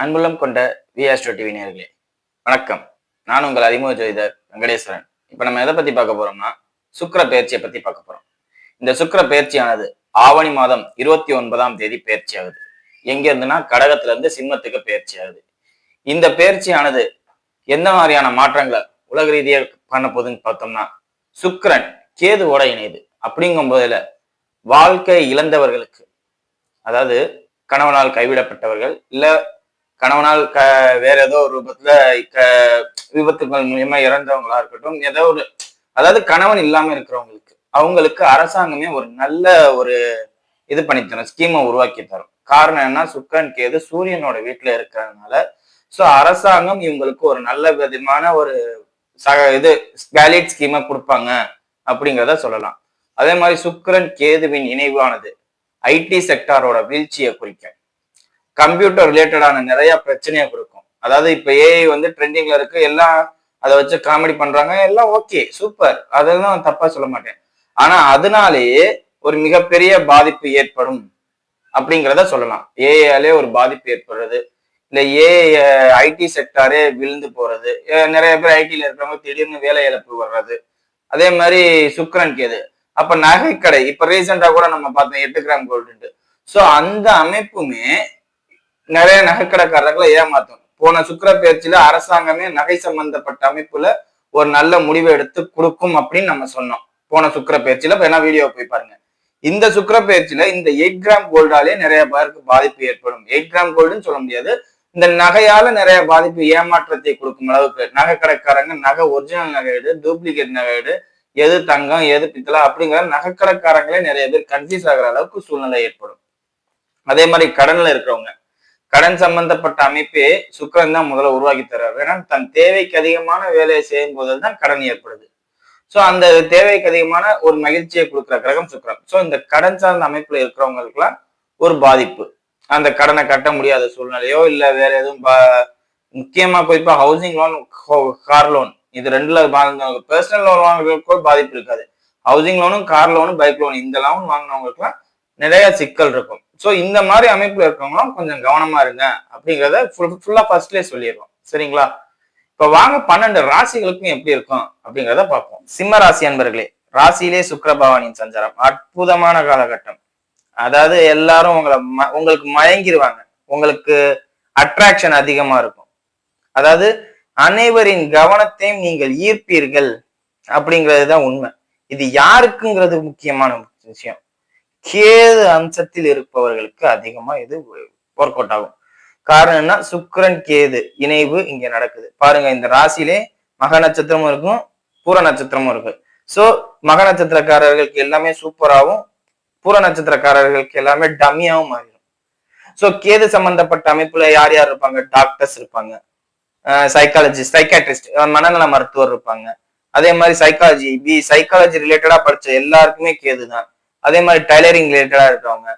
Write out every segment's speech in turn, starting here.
அன்புள்ளம் கொண்ட விஆஸ்டோ டிவி நேர்களே வணக்கம். நான் உங்கள் அறிமுக ஜோதிடர் வெங்கடேஸ்வரன். இப்போ நம்ம எதை பத்தி பார்க்க போறோம்னா சுக்கிர பயிற்சியை பத்தி பார்க்க போறோம். இந்த சுக்கிர பயிற்சியானது ஆவணி மாதம் இருபத்தி ஒன்பதாம் தேதி பயிற்சி ஆகுது. எங்க இருந்துன்னா கடகத்துல இருந்து சிம்மத்துக்கு பயிற்சி ஆகுது. இந்த பயிற்சியானது எந்த மாதிரியான மாற்றங்களை உலக ரீதியாக பண்ண போகுதுன்னு பார்த்தோம்னா சுக்கிரன் கேதுவோட இணையுது. அப்படிங்கும் போதில் வாழ்க்கை இழந்தவர்களுக்கு அதாவது கணவனால் கைவிடப்பட்டவர்கள் இல்ல கணவனால் க வேற ஏதோ ஒரு ரூபத்துல க விபத்துகள் மூலியமா இறந்தவங்களா இருக்கட்டும் ஏதோ ஒரு அதாவது கணவன் இல்லாம இருக்கிறவங்களுக்கு அவங்களுக்கு அரசாங்கமே ஒரு நல்ல ஒரு இது பண்ணி தரும் ஸ்கீமை உருவாக்கி தரும். காரணம் என்ன சுக்கன் கேது சூரியனோட வீட்டுல இருக்கிறதுனால சோ அரசாங்கம் இவங்களுக்கு ஒரு நல்ல விதமான ஒரு சக இது வேலிட் ஸ்கீமை கொடுப்பாங்க அப்படிங்கிறத சொல்லலாம். அதே மாதிரி சுக்கரன் கேதுவின் இணைவானது ஐடி செக்டாரோட வீழ்ச்சியை குறிக்கும் கம்ப்யூட்டர் ரிலேட்டடான நிறைய பிரச்சனையை கொடுக்கும். அதாவது இப்ப ஏஐ வந்து ட்ரெண்டிங்ல இருக்கு எல்லாம் அதை வச்சு காமெடி பண்றாங்க எல்லாம் ஓகே சூப்பர் அதெல்லாம் தப்பா சொல்ல மாட்டேன். ஆனா அதனாலேயே ஒரு மிகப்பெரிய பாதிப்பு ஏற்படும் அப்படிங்கிறத சொல்லலாம். ஏஐயாலே ஒரு பாதிப்பு ஏற்படுறது. இல்ல ஏஐ ஐடி செக்டாரே விழுந்து போறது. நிறைய பேர் ஐடியில இருக்கிறவங்க திடீர்னு வேலை இழப்பு வர்றது. அதே மாதிரி சுக்கரன் கேது. அப்ப நகைக்கடை இப்ப ரீசெண்டா கூட நம்ம பார்த்தோம் எட்டு கிராம் கோல்டு ஸோ அந்த அமைப்புமே நிறைய நகைக்கடைக்காரர்களை ஏமாத்தும் போன சுக்கர பயிற்சியில அரசாங்கமே நகை சம்பந்தப்பட்ட அமைப்புல ஒரு நல்ல முடிவை எடுத்து கொடுக்கும் அப்படின்னு நம்ம சொன்னோம். போன சுக்கர பயிற்சியில வேணா வீடியோ போய் பாருங்க. இந்த சுக்கர பயிற்சியில இந்த எயிட் கிராம் கோல்டாலே நிறைய பேருக்கு பாதிப்பு ஏற்படும். எயிட் கிராம் கோல்டுன்னு சொல்ல முடியாது. இந்த நகையால நிறைய பாதிப்பு ஏமாற்றத்தை கொடுக்கும் அளவுக்கு. நகை கடைக்காரங்க நகை ஒரிஜினல் நகை எடு டூப்ளிகேட் நகை எடு எது தங்கம் எது பித்தளை அப்படிங்கிற நகைக்கடைக்காரங்களே நிறைய பேர் கன்ஃபியூஸ் ஆகுற அளவுக்கு சூழ்நிலை ஏற்படும். அதே மாதிரி கடன்ல இருக்கிறவங்க. கடன் சம்பந்தப்பட்ட அமைப்பே சுக்கரன் தான் முதல்ல உருவாக்கி தர்றாரு. ஏன்னா தன் தேவைக்கு அதிகமான வேலையை செய்யும் போது தான் கடன் ஏற்படுது. ஸோ அந்த தேவைக்கு அதிகமான ஒரு மகிழ்ச்சியை கொடுக்குற கிரகம் சுக்கரன். ஸோ இந்த கடன் சார்ந்த அமைப்புல இருக்கிறவங்களுக்குலாம் ஒரு பாதிப்பு. அந்த கடனை கட்ட முடியாத சூழ்நிலையோ இல்லை வேற எதுவும் பா- முக்கியமா குறிப்பா ஹவுசிங் லோன் கார் லோன் இது ரெண்டுல வாழ்ந்தவங்க பர்சனல் லோன் வாங்குறவங்களுக்கு பாதிப்பு இருக்காது. ஹவுசிங் லோனும் கார் லோனும் பைக் லோன் இந்த லோன் வாங்கினவங்களுக்குலாம் நிறைய சிக்கல் இருக்கும். ஸோ இந்த மாதிரி அமைப்பில் இருக்கவங்களும் கொஞ்சம் கவனமா இருங்க அப்படிங்கிறத ஃபுல் ஃபுல்லாக ஃபர்ஸ்ட்லேயே சொல்லிடுவோம் சரிங்களா? இப்போ வாங்க பன்னெண்டு ராசிகளுக்கும் எப்படி இருக்கும் அப்படிங்கிறத பார்ப்போம். சிம்ம ராசி அன்பர்களே ராசியிலே சுக்கரபவானியின் சஞ்சாரம். அற்புதமான காலகட்டம். அதாவது எல்லாரும் உங்களை ம- உங்களுக்கு மயங்கிடுவாங்க உங்களுக்கு அட்ராக்ஷன் அதிகமா இருக்கும். அதாவது அனைவரின் கவனத்தையும் நீங்கள் ஈர்ப்பீர்கள் அப்படிங்கிறது தான் உண்மை. இது யாருக்குங்கிறது முக்கியமான விஷயம். கேது அம்சத்தில் இருப்பவர்களுக்கு அதிகமா இது ஒர்க் அவுட் ஆகும். காரணம் என்ன? சுக்கிரன் கேது இணைவு இங்க நடக்குது. பாருங்க இந்த ராசியிலே மக நட்சத்திரமும் இருக்கும் பூர நட்சத்திரமும் இருக்கு. சோ மக நட்சத்திரக்காரர்களுக்கு எல்லாமே சூப்பராகவும் பூர நட்சத்திரக்காரர்களுக்கு எல்லாமே டம்மியாவும் மாறிடும். சோ கேது சம்பந்தப்பட்ட அமைப்புல யார் யார் இருப்பாங்க? டாக்டர்ஸ் இருப்பாங்க. சைக்காலஜிஸ்ட் சைக்காட்ரிஸ்ட் மனநல மருத்துவர் இருப்பாங்க. அதே மாதிரி சைக்காலஜி பி சைக்காலஜி ரிலேட்டடா படிச்ச எல்லாருக்குமே கேது தான் அதே மாதிரி டைலரிங் ரிலேட்டடா இருக்கிறவங்க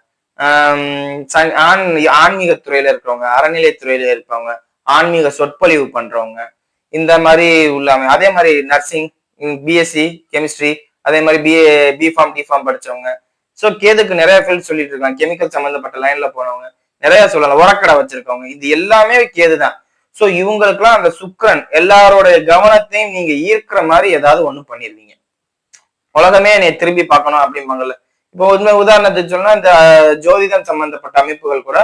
ஆண் ஆன்மீக துறையில இருக்கிறவங்க அறநிலையத்துறையில இருப்பவங்க ஆன்மீக சொற்பொழிவு பண்றவங்க இந்த மாதிரி உள்ளாம அதே மாதிரி நர்சிங் பிஎஸ்சி கெமிஸ்ட்ரி அதே மாதிரி பிஏ பிஃபார்ம் டிஃபார்ம் படிச்சவங்க. ஸோ கேதுக்கு நிறைய ஃபீல்ட் சொல்லிட்டு இருக்காங்க. கெமிக்கல் சம்மந்தப்பட்ட லைன்ல போனவங்க நிறைய சொல்லலாம். உரக்கடை வச்சிருக்கவங்க இது எல்லாமே கேது தான். ஸோ இவங்களுக்குலாம் அந்த சுக்கரன் எல்லாரோட கவனத்தையும் நீங்க ஈர்க்கிற மாதிரி ஏதாவது ஒண்ணு பண்ணிருவீங்க. உலகமே என்னை திரும்பி பார்க்கணும் அப்படிம்பாங்கல்ல. இப்போ உண்மை உதாரணத்துக்கு சொன்னா இந்த ஜோதிடம் சம்பந்தப்பட்ட அமைப்புகள் கூட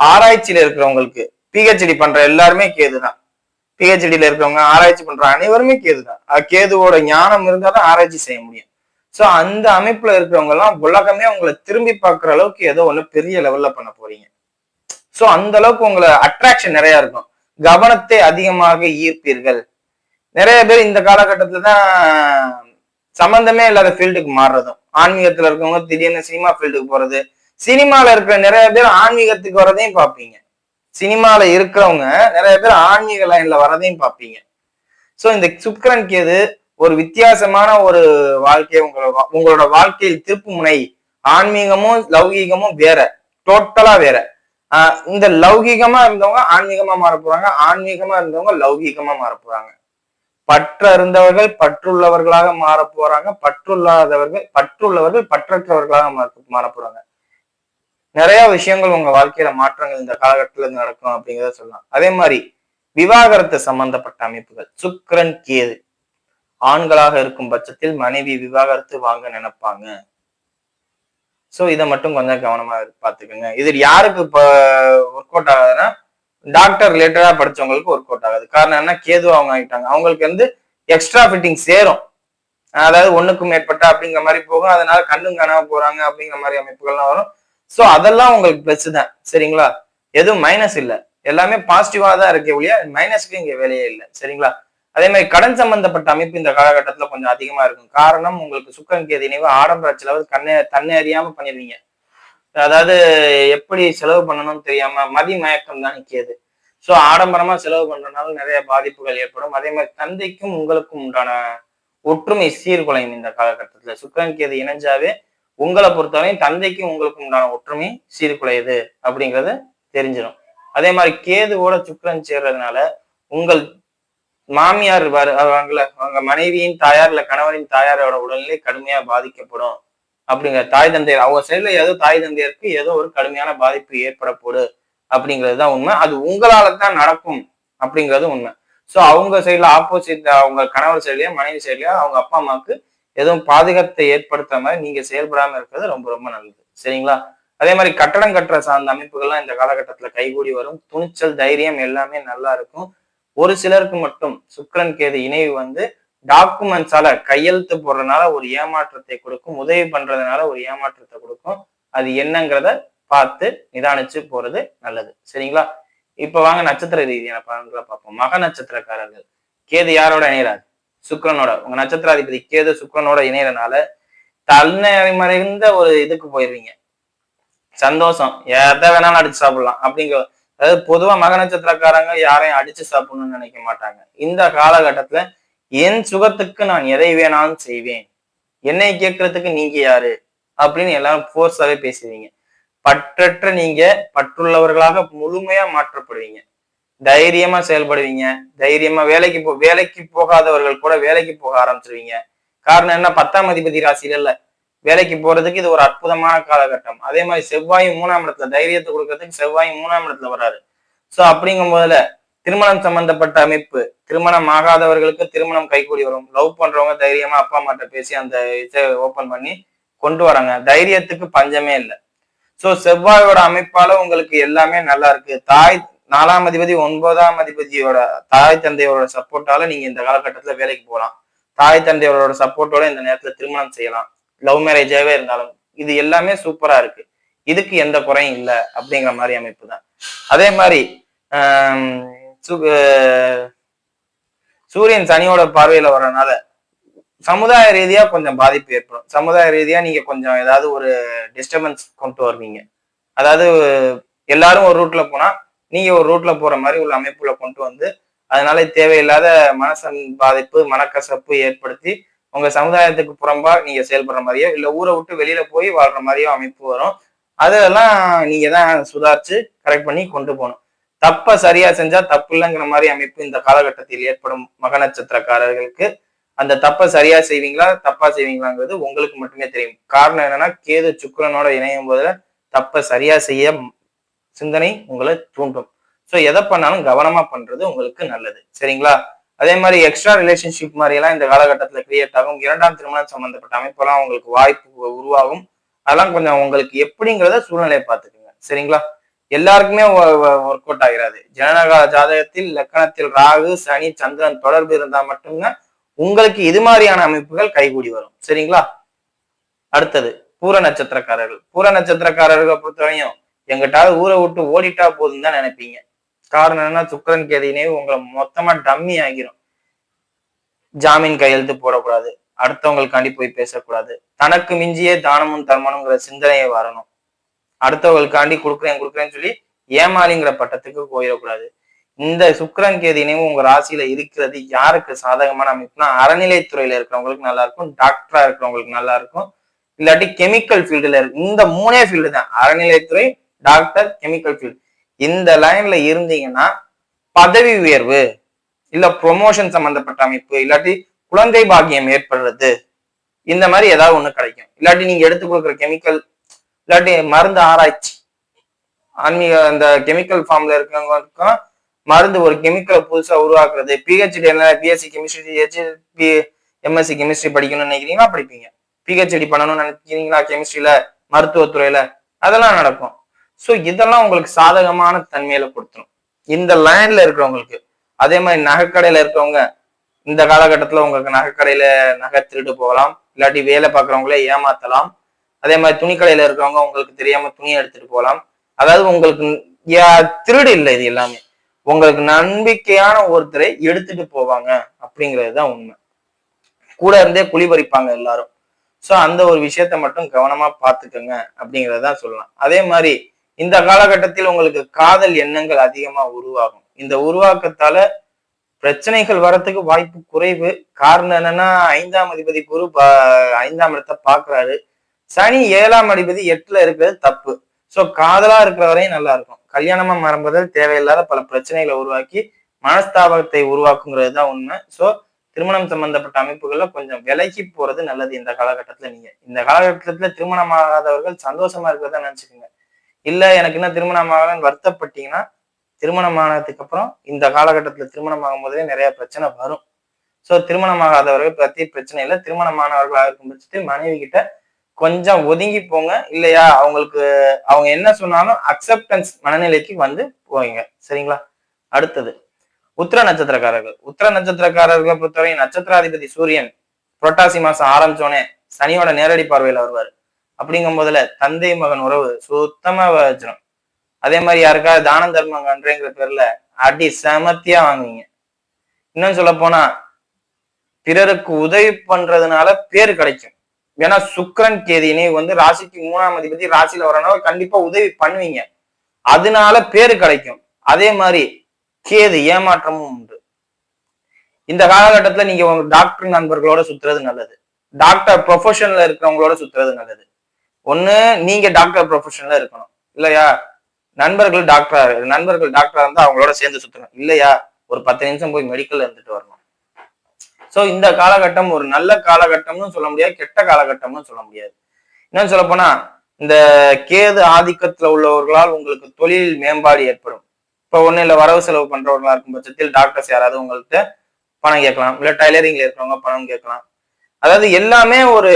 ஆராய்ச்சியில இருக்கிறவங்களுக்கு பிஹெச்டி பண்ற எல்லாருமே கேதுதான். பிஹெச்டியில இருக்கிறவங்க ஆராய்ச்சி பண்ற அனைவருமே கேதுதான். அது கேதுவோட ஞானம் இருந்தா தான் ஆராய்ச்சி செய்ய முடியும். சோ அந்த அமைப்புல இருக்கிறவங்க எல்லாம் உலகமே உங்களை திரும்பி பார்க்குற அளவுக்கு ஏதோ ஒண்ணு பெரிய லெவல்ல பண்ண போறீங்க. சோ அந்த அளவுக்கு உங்களை அட்ராக்ஷன் நிறைய இருக்கும். கவனத்தை அதிகமாக ஈர்ப்பீர்கள். நிறைய பேர் இந்த காலகட்டத்துல தான் சம்பந்தமே இல்லாத ஃபீல்டுக்கு மாறுறதும். ஆன்மீகத்துல இருக்கவங்க திடீர்னு சினிமா ஃபீல்டுக்கு போறது சினிமால இருக்கிற நிறைய பேர் ஆன்மீகத்துக்கு வரதையும் பார்ப்பீங்க. சினிமால இருக்கிறவங்க நிறைய பேர் ஆன்மீக லைன்ல வரதையும் பார்ப்பீங்க. ஸோ இந்த சுக்கரன் கேது ஒரு வித்தியாசமான ஒரு வாழ்க்கையை உங்களோட உங்களோட வாழ்க்கையில் திருப்பு முனை. ஆன்மீகமும் லௌகீகமும் வேற டோட்டலா வேற. ஆஹ் இந்த லௌகீகமா இருந்தவங்க ஆன்மீகமா மாற போறாங்க ஆன்மீகமா இருந்தவங்க லௌகீகமா மாற போறாங்க. பற்று அறிந்தவர்கள் பற்றுள்ளவர்களாக மாற போறாங்க. பற்றுள்ளாதவர்கள் பற்றுள்ளவர்கள் பற்றற்றவர்களாக மாற மாற போறாங்க. நிறைய விஷயங்கள் உங்க வாழ்க்கையில மாற்றங்கள் இந்த காலகட்டத்துல நடக்கும் அப்படிங்கிறத சொல்லலாம். அதே மாதிரி விவாகரத்து சம்பந்தப்பட்ட அமைப்புகள். சுக்கரன் கேது. ஆண்களாக இருக்கும் பட்சத்தில் மனைவி விவாகரத்து வாங்க நினைப்பாங்க. சோ இதை மட்டும் கொஞ்சம் கவனமா பாத்துக்கோங்க இது யாருக்கு இப்ப ஒர்க் அவுட் ஆகுதுன்னா டாக்டர் ரிலேட்டடா படிச்சவங்களுக்கு ஒர்க் அவுட் ஆகுது. காரணம் என்ன? கேது அவங்க ஆகிட்டாங்க அவங்களுக்கு வந்து எக்ஸ்ட்ரா ஃபிட்டிங் சேரும். அதாவது ஒண்ணுக்கும் மேற்பட்ட அப்படிங்கிற மாதிரி போகும். அதனால கண்ணும் காணாம போறாங்க அப்படிங்கிற மாதிரி அமைப்புகள்லாம் வரும். சோ அதெல்லாம் உங்களுக்கு பிளஸ் தான். சரிங்களா? எதுவும் மைனஸ் இல்ல. எல்லாமே பாசிட்டிவா தான் இருக்கே ஒழிய மைனஸ்க்கு இங்க வேலையே இல்லை. சரிங்களா? அதே மாதிரி கடன் சம்பந்தப்பட்ட அமைப்பு இந்த காலகட்டத்துல கொஞ்சம் அதிகமா இருக்கும். காரணம் உங்களுக்கு சுக்கன் கேது இணைவு ஆடம்பர செலவு கண்ணே தன்னை அறியாம பண்ணிடுவீங்க. அதாவது எப்படி செலவு பண்ணணும்னு தெரியாம மதி மயக்கம் தான் கேது ஸோ ஆடம்பரமா செலவு பண்றதுனால நிறைய பாதிப்புகள் ஏற்படும். அதே மாதிரி தந்தைக்கும் உங்களுக்கும் உண்டான ஒற்றுமை சீர்குலையும் இந்த காலகட்டத்தில். சுக்கரன் கேது இணைஞ்சாவே உங்களை பொறுத்தவரையும் தந்தைக்கும் உங்களுக்கும் உண்டான ஒற்றுமை சீர்குலையுது அப்படிங்கிறது தெரிஞ்சிடும். அதே மாதிரி கேதுவோட சுக்கரன் சேர்றதுனால உங்கள் மாமியார் அவங்கள அவங்க மனைவியின் தாயார் இல்லை கணவரின் தாயாரோட உடல்நிலை கடுமையா பாதிக்கப்படும். அப்படிங்கிற தாய் தந்தையர் அவங்க சைடுல ஏதோ தாய் தந்தையருக்கு ஏதோ ஒரு கடுமையான பாதிப்பு ஏற்பட போடு அப்படிங்கிறது தான் உண்மை. அது உங்களால தான் நடக்கும் அப்படிங்கிறது உண்மை. ஸோ அவங்க சைட்ல ஆப்போசிட் அவங்க கணவர் சைட்லயோ மனைவி சைட்லயோ அவங்க அப்பா அம்மாவுக்கு எதுவும் பாதுகாப்பை ஏற்படுத்துற மாதிரி நீங்க செயல்படாம இருக்கிறது ரொம்ப ரொம்ப நல்லது. சரிங்களா? அதே மாதிரி கட்டடம் கட்டுற சார்ந்த அமைப்புகள்லாம் இந்த காலகட்டத்துல கைகூடி வரும். துணிச்சல் தைரியம் எல்லாமே நல்லா இருக்கும். ஒரு சிலருக்கு மட்டும் சுக்கரன் கேது இணைவு வந்து டாக்குமெண்ட்ஸால கையெழுத்து போடுறதுனால ஒரு ஏமாற்றத்தை கொடுக்கும் உதவி பண்றதுனால ஒரு ஏமாற்றத்தை கொடுக்கும். அது என்னங்கிறத பார்த்து நிதானிச்சு போறது நல்லது. சரிங்களா? இப்ப வாங்க நட்சத்திர ரீதியான பலன்களை பார்ப்போம். மக நட்சத்திரக்காரர்கள். கேது யாரோட இணையராது சுக்கரனோட. உங்க நட்சத்திராதிபதி கேது சுக்கரனோட இணையறனால தன்னைமறைந்த ஒரு இதுக்கு போயிருவீங்க. சந்தோஷம். எதை வேணாலும் அடிச்சு சாப்பிடலாம். அப்படிங்கிற அதாவது பொதுவா மக நட்சத்திரக்காரங்க யாரையும் அடிச்சு சாப்பிடணும்னு நினைக்க மாட்டாங்க. இந்த காலகட்டத்துல என் சுகத்துக்கு நான் எதை வேணாலும் செய்வேன். என்னை கேட்கறதுக்கு நீங்க யாரு? அப்படின்னு எல்லாரும் ஃபோர்ஸாவே பேசுவீங்க. பற்றற்ற நீங்க பற்றுள்ளவர்களாக முழுமையா மாற்றப்படுவீங்க. தைரியமா செயல்படுவீங்க. தைரியமா வேலைக்கு போ வேலைக்கு போகாதவர்கள் கூட வேலைக்கு போக ஆரம்பிச்சிருவீங்க. காரணம் என்ன? பத்தாம் அதிபதி ராசியில இல்ல. வேலைக்கு போறதுக்கு இது ஒரு அற்புதமான காலகட்டம். அதே மாதிரி செவ்வாயும் மூணாம் இடத்துல தைரியத்தை கொடுக்கறதுக்கு செவ்வாயும் மூணாம் இடத்துல வராரு சோ அப்படிங்கும் போதுல திருமணம் சம்பந்தப்பட்ட அமைப்பு. திருமணம் ஆகாதவர்களுக்கு திருமணம் கைகூடி வரும். லவ் பண்றவங்க தைரியமா அப்பா அம்மாட்ட பேசி அந்த இதை ஓபன் பண்ணி கொண்டு வராங்க. தைரியத்துக்கு பஞ்சமே இல்லை. சோ செவ்வாயோட அமைப்பால உங்களுக்கு எல்லாமே நல்லா இருக்கு. தாய் நாலாம் அதிபதி ஒன்பதாம் அதிபதியோட தாய் தந்தையோட சப்போர்ட்டால நீங்க இந்த காலகட்டத்துல வேலைக்கு போகலாம். தாய் தந்தையோட சப்போர்ட்டோட இந்த நேரத்துல திருமணம் செய்யலாம். லவ் மேரேஜாவே இருந்தாலும் இது எல்லாமே சூப்பரா இருக்கு. இதுக்கு எந்த குறையும் இல்லை அப்படிங்கிற மாதிரி அமைப்பு தான். அதே மாதிரி சூரியன் சனியோட பார்வையில வர்றதுனால சமுதாய ரீதியா கொஞ்சம் பாதிப்பு ஏற்படும். சமுதாய ரீதியா நீங்க கொஞ்சம் ஏதாவது ஒரு டிஸ்டர்பன்ஸ் கொண்டு வருவீங்க. அதாவது எல்லாரும் ஒரு ரூட்ல போனா நீங்க ஒரு ரூட்ல போற மாதிரி உள்ள அமைப்புல கொண்டு வந்து அதனால தேவையில்லாத மனசன் பாதிப்பு மனக்கசப்பு ஏற்படுத்தி உங்க சமுதாயத்துக்கு புறம்பா நீங்க செயல்படுற மாதிரியோ இல்ல ஊரை விட்டு வெளியில போய் வாழ்ற மாதிரியோ அமைப்பு வரும். அதெல்லாம் நீங்க தான் சுதாரிச்சு கரெக்ட் பண்ணி கொண்டு போகணும். தப்ப சரியா செஞ்சா தப்பு இல்லைங்கிற மாதிரி அமைப்பு இந்த காலகட்டத்தில் ஏற்படும் மக நட்சத்திரக்காரர்களுக்கு. அந்த தப்பை சரியா செய்வீங்களா தப்பா செய்வீங்களாங்கிறது உங்களுக்கு மட்டுமே தெரியும். காரணம் என்னன்னா கேது சுக்கரனோட இணையும் போதுல தப்பை சரியா செய்ய சிந்தனை உங்களை தூண்டும். ஸோ எதை பண்ணாலும் கவனமா பண்றது உங்களுக்கு நல்லது. சரிங்களா? அதே மாதிரி எக்ஸ்ட்ரா ரிலேஷன்ஷிப் மாதிரி எல்லாம் இந்த காலகட்டத்தில் கிரியேட் ஆகும். இரண்டாம் திருமணம் சம்பந்தப்பட்ட அமைப்பெல்லாம் உங்களுக்கு வாய்ப்பு உருவாகும். அதெல்லாம் கொஞ்சம் உங்களுக்கு எப்படிங்கிறத சூழ்நிலையை பார்த்துக்குங்க. சரிங்களா? எல்லாருக்குமே ஒர்க் அவுட் ஆகிறாது. ஜனநாயக ஜாதகத்தில் லக்கணத்தில் ராகு சனி சந்திரன் தொடர்பு இருந்தா மட்டும்தான் உங்களுக்கு இது மாதிரியான அமைப்புகள் கைகூடி வரும். சரிங்களா? அடுத்தது பூர நட்சத்திரக்காரர்கள். பூர நட்சத்திரக்காரர்களை பொறுத்தவரையும் எங்கிட்டாவது ஊரை விட்டு ஓடிட்டா போதும் தான் நினைப்பீங்க. காரணம் என்ன சுக்கரன் கேதினே உங்களை மொத்தமா டம்மி ஆகிரும். ஜாமீன் கையெழுத்து போடக்கூடாது. அடுத்தவங்களுக்காண்டி போய் பேசக்கூடாது. தனக்கு மிஞ்சியே தானமும் தர்மனுங்கிற சிந்தனையை வரணும் அடுத்தவங்களுக்காண்டி கொடுக்குறேன் கொடுக்குறேன்னு சொல்லி ஏமாளிங்கிற பட்டத்துக்கு போயிடக்கூடாது. இந்த சுக்கரன் கேதினையும் உங்க ராசியில இருக்கிறது யாருக்கு சாதகமான அமைப்புனா அறநிலைத்துறையில இருக்கிறவங்களுக்கு நல்லா இருக்கும் டாக்டரா இருக்கிறவங்களுக்கு நல்லா இருக்கும் இல்லாட்டி கெமிக்கல் ஃபீல்டுல இருக்கு இந்த மூணே ஃபீல்டு தான். அறநிலைத்துறை டாக்டர் கெமிக்கல் ஃபீல்டு இந்த லைன்ல இருந்தீங்கன்னா பதவி உயர்வு இல்ல ப்ரொமோஷன் சம்பந்தப்பட்ட அமைப்பு இல்லாட்டி குழந்தை பாக்கியம் ஏற்படுறது இந்த மாதிரி ஏதாவது ஒண்ணு கிடைக்கும். இல்லாட்டி நீங்க எடுத்து கொடுக்குற கெமிக்கல் இல்லாட்டி மருந்து ஆராய்ச்சி. ஆன்மீக அந்த கெமிக்கல் ஃபார்ம்ல இருக்கிறவங்களுக்கும் மருந்து ஒரு கெமிக்கலை புதுசா உருவாக்குறது. பிஹெச்டி என்ன BSc chemistry B MSc chemistry படிக்கணும்னு நினைக்கிறீங்களா? படிப்பீங்க. பிஹெச்டி பண்ணணும்னு நினைக்கிறீங்களா? கெமிஸ்ட்ரியில மருத்துவத்துறையில? அதெல்லாம் நடக்கும். ஸோ இதெல்லாம் உங்களுக்கு சாதகமான தன்மையில கொடுத்துரும். இந்த லைன்ல இருக்கிறவங்களுக்கு அதே மாதிரி நகைக்கடையில இருக்கிறவங்க இந்த காலகட்டத்துல உங்களுக்கு நகைக்கடையில நகை திருட்டு போகலாம். இல்லாட்டி வேலை பார்க்குறவங்களே ஏமாத்தலாம். அதே மாதிரி துணிக்கடையில இருக்கிறவங்க உங்களுக்கு தெரியாம துணி எடுத்துட்டு போகலாம் அதாவது உங்களுக்கு யா- திருடு இல்லை இது எல்லாமே. உங்களுக்கு நம்பிக்கையான ஒருத்தரை எடுத்துட்டு போவாங்க அப்படிங்கிறது தான் உண்மை. கூட இருந்தே குழி பறிப்பாங்க எல்லாரும். ஸோ அந்த ஒரு விஷயத்த மட்டும் கவனமா பார்த்துக்கோங்க அப்படிங்கிறத சொல்லலாம். அதே மாதிரி இந்த காலகட்டத்தில் உங்களுக்கு காதல் எண்ணங்கள் அதிகமா உருவாகும். இந்த உருவாக்கத்தால பிரச்சனைகள் வரத்துக்கு வாய்ப்பு குறைவு. காரணம் என்னன்னா ஐந்தாம் அதிபதி குரு பா- ஐந்தாம் இடத்தை பாக்குறாரு சனி ஏழாம் அதிபதி எட்டுல இருக்கிறது தப்பு. சோ காதலா இருக்கிற வரையும் நல்லா இருக்கும். கல்யாணமா மறம்பதில் தேவையில்லாத பல பிரச்சனைகளை உருவாக்கி மனஸ்தாபத்தை உருவாக்குங்கிறது தான் உண்மை. சோ திருமணம் சம்பந்தப்பட்ட அமைப்புகள்ல கொஞ்சம் விலகி போறது நல்லது இந்த காலகட்டத்துல நீங்க. இந்த காலகட்டத்துல திருமணம் ஆகாதவர்கள் சந்தோஷமா இருக்கிறதா நினைச்சுக்கோங்க. இல்ல எனக்கு இன்னும் திருமணம் ஆகலன்னு வருத்தப்பட்டீங்கன்னா திருமணம் ஆனதுக்கு அப்புறம் இந்த காலகட்டத்துல திருமணம் ஆகும் போதே நிறைய பிரச்சனை வரும். சோ திருமணம் ஆகாதவர்கள் பத்தி பிரச்சனை இல்லை. திருமணமானவர்களாக இருக்கும் பட்சத்தில் மனைவி கிட்ட கொஞ்சம் ஒதுங்கி போங்க. இல்லையா? அவங்களுக்கு அவங்க என்ன சொன்னாலும் அக்செப்டன்ஸ் மனநிலைக்கு வந்து போவீங்க. சரிங்களா? அடுத்தது உத்திர நட்சத்திரக்காரர்கள். உத்திர நட்சத்திரக்காரர்களை பொறுத்தவரை நட்சத்திராதிபதி சூரியன் புரட்டாசி மாசம் ஆரம்பிச்சோடனே சனியோட நேரடி பார்வையில வருவார். அப்படிங்கும் போதுல தந்தை மகன் உறவு சுத்தமா வச்சிடும் அதே மாதிரி யாருக்காவது தானம் தர்மம் கன்றேங்கிற பேர்ல அடி செமத்தியா வாங்குவீங்க. இன்னும் சொல்ல போனா பிறருக்கு உதவி பண்றதுனால பேர் கிடைக்கும். ஏன்னா சுக்கிரன் கேதினே வந்து ராசிக்கு மூணாம் அதிபதி ராசியில வரனால கண்டிப்பா உதவி பண்ணுவீங்க. அதனால பேரு கிடைக்கும். அதே மாதிரி கேது ஏமாற்றமும் உண்டு. இந்த காலகட்டத்துல நீங்க உங்க டாக்டர் நண்பர்களோட சுத்துறது நல்லது. டாக்டர் ப்ரொஃபஷன்ல இருக்கிறவங்களோட சுத்துறது நல்லது. ஒண்ணு நீங்க டாக்டர் ப்ரொஃபஷன்ல இருக்கணும். இல்லையா? நண்பர்கள் டாக்டரா நண்பர்கள் டாக்டரா இருந்தா அவங்களோட சேர்ந்து சுத்தணும். இல்லையா? ஒரு பத்து நிமிஷம் போய் மெடிக்கல்ல இருந்துட்டு வரணும். ஸோ இந்த காலகட்டம் ஒரு நல்ல காலகட்டம்னு சொல்ல முடியாது கெட்ட காலகட்டம்னு சொல்ல முடியாது. இன்னும் சொல்ல போனா இந்த கேது ஆதிக்கத்துல உள்ளவர்களால் உங்களுக்கு தொழில் மேம்பாடு ஏற்படும். இப்போ ஒண்ணு இல்லை வரவு செலவு பண்றவர்களா இருக்கும் பட்சத்தில் டாக்டர்ஸ் யாராவது உங்கள்கிட்ட பணம் கேட்கலாம் இல்லை டைலரிங்ல இருக்கிறவங்க பணம் கேட்கலாம். அதாவது எல்லாமே ஒரு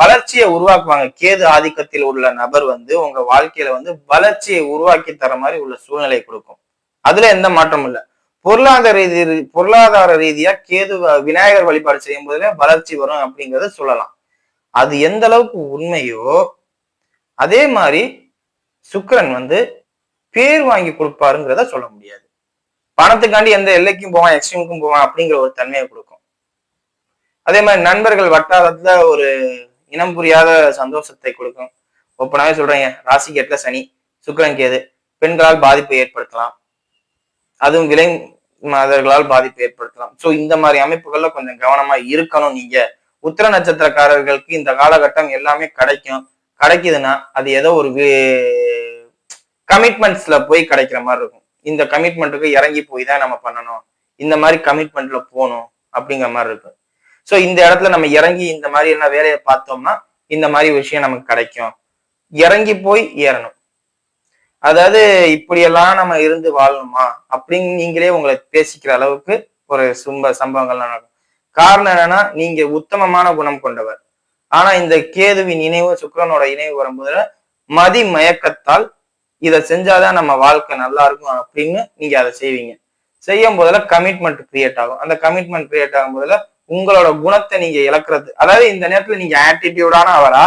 வளர்ச்சியை உருவாக்குவாங்க. கேது ஆதிக்கத்தில் உள்ள நபர் வந்து உங்க வாழ்க்கையில வந்து வளர்ச்சியை உருவாக்கி தர மாதிரி உள்ள சூழ்நிலை கொடுக்கும். அதுல எந்த மாற்றமும் இல்லை. பொருளாதார ரீதி பொருளாதார ரீதியா கேது விநாயகர் வழிபாடு செய்யும் போதுல வளர்ச்சி வரும் அப்படிங்கறத சொல்லலாம். அது எந்த அளவுக்கு உண்மையோ அதே மாதிரி சுக்கரன் வந்து பேர் வாங்கி கொடுப்பாருங்கிறத சொல்ல முடியாது. பணத்துக்காண்டி எந்த எல்லைக்கும் போவான் எக்ஸ்ட்ரீமுக்கும் போவான் அப்படிங்கிற ஒரு தன்மையை கொடுக்கும். அதே மாதிரி நண்பர்கள் வட்டாரத்துல ஒரு இனம் புரியாத சந்தோஷத்தை கொடுக்கும். ஒப்பனாவே சொல்றேங்க ராசி கேட்ட சனி சுக்கிரன் கேது பெண்களால் பாதிப்பை ஏற்படுத்தலாம். அதுவும் விலை மாதர்களால் பாதிப்பு ஏற்படுத்தலாம். சோ இந்த மாதிரி அமைப்புகள்ல கொஞ்சம் கவனமா இருக்கணும் நீங்க. உத்திர நட்சத்திரக்காரர்களுக்கு இந்த காலகட்டம் எல்லாமே கிடைக்கும். கிடைக்குதுன்னா அது ஏதோ ஒரு கமிட்மெண்ட்ஸ்ல போய் கிடைக்கிற மாதிரி இருக்கும். இந்த கமிட்மெண்ட்டுக்கு இறங்கி போய் தான் நம்ம பண்ணணும். இந்த மாதிரி கமிட்மெண்ட்ல போகணும் அப்படிங்கிற மாதிரி இருக்கும். சோ இந்த இடத்துல நம்ம இறங்கி இந்த மாதிரி என்ன வேலையை பார்த்தோம்னா இந்த மாதிரி விஷயம் நமக்கு கிடைக்கும். இறங்கி போய் ஏறணும். அதாவது இப்படியெல்லாம் நம்ம இருந்து வாழணுமா? அப்படின்னு நீங்களே உங்களை பேசிக்கிற அளவுக்கு ஒரு சும்ப சம்பவங்கள்லாம் நடக்கும். காரணம் என்னன்னா நீங்க உத்தமமான குணம் கொண்டவர். ஆனா இந்த கேதுவின் இணைவு சுக்கரனோட இணைவு வரும்போது மதி மயக்கத்தால் இதை செஞ்சாதான் நம்ம வாழ்க்கை நல்லா இருக்கும் அப்படின்னு நீங்க அதை செய்வீங்க. செய்யும் போதுல கமிட்மெண்ட் கிரியேட் ஆகும். அந்த கமிட்மெண்ட் கிரியேட் ஆகும் போதுல உங்களோட குணத்தை நீங்க இழக்கிறது. அதாவது இந்த நேரத்துல நீங்க ஆட்டிடியூடான அவரா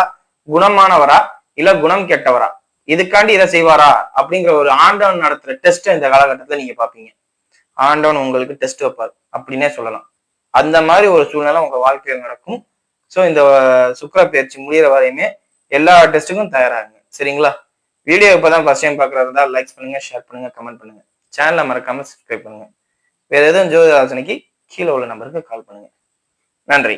குணமானவரா இல்ல குணம் கெட்டவரா? இதுக்காண்டி இதை செய்வாரா? அப்படிங்கிற ஒரு ஆண்டவன் நடத்துற டெஸ்ட் இந்த காலகட்டத்தில் நீங்க பாப்பீங்க ஆண்டவன் உங்களுக்கு டெஸ்ட் வைப்பார் அப்படின்னே சொல்லலாம். அந்த மாதிரி ஒரு சூழ்நிலை உங்க வாழ்க்கையில் நடக்கும். ஸோ இந்த சுக்கர பயிற்சி முடிகிற வரையுமே எல்லா டெஸ்ட்டுக்கும் தயாராகுங்க. சரிங்களா? வீடியோ இப்போ தான் ஃபர்ஸ்ட் டைம் பார்க்குறதா லைக் பண்ணுங்க ஷேர் பண்ணுங்க கமெண்ட் பண்ணுங்க. சேனலை மறக்காம சப்ஸ்கிரைப் பண்ணுங்க. வேற எதுவும் ஜோதி கீழே உள்ள நம்பருக்கு கால் பண்ணுங்க. நன்றி.